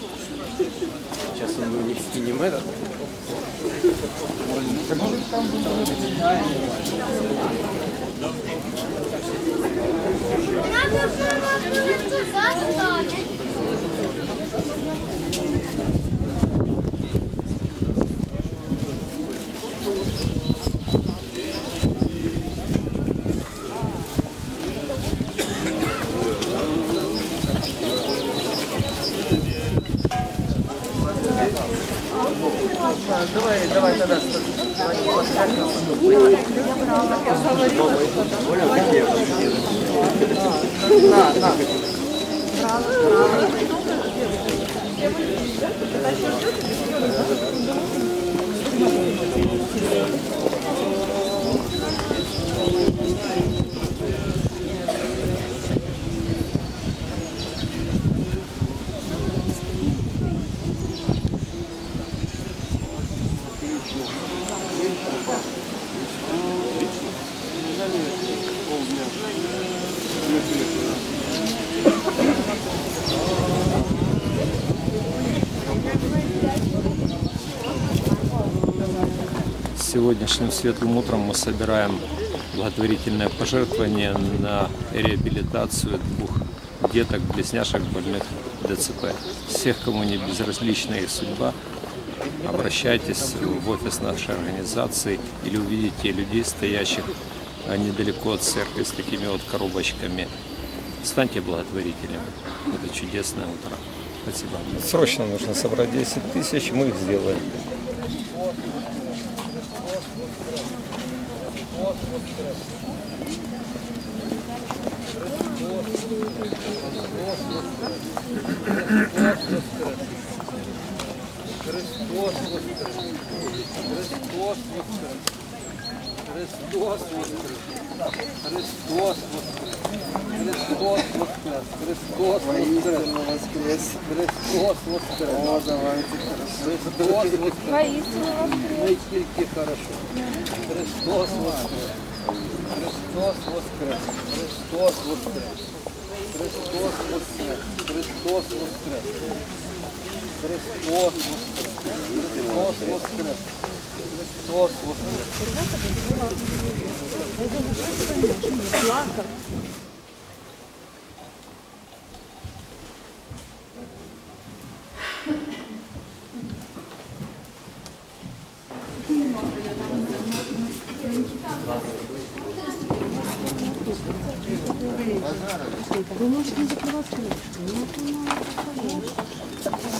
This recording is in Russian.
Сейчас он у них скинем этот. Надо же, Давай, давай тогда. На, на. Сегодняшним светлым утром мы собираем благотворительное пожертвование на реабилитацию двух деток, близняшек больных ДЦП. Всех, кому не безразлична их судьба, обращайтесь в офис нашей организации или увидите людей, стоящих а, недалеко от церкви с такими вот коробочками. Станьте благотворителем. Это чудесное утро. Спасибо. Срочно нужно собрать 10 тысяч, мы их сделаем. Христос воскрес! Христос воскрес! Христос воскрес! Христос воскрес! Христос воскрес! Христос воскрес! Христос воскрес! О, давайте Христос воскрес! Не тільки хорошо. Христос воскрес! Христос воскрес! Христос воскрес! Христос воскрес! Христос воскрес! Христос воскрес! Христос воскрес! Плакав. Вы можете не закрывать крышку, но ну, это ну, надо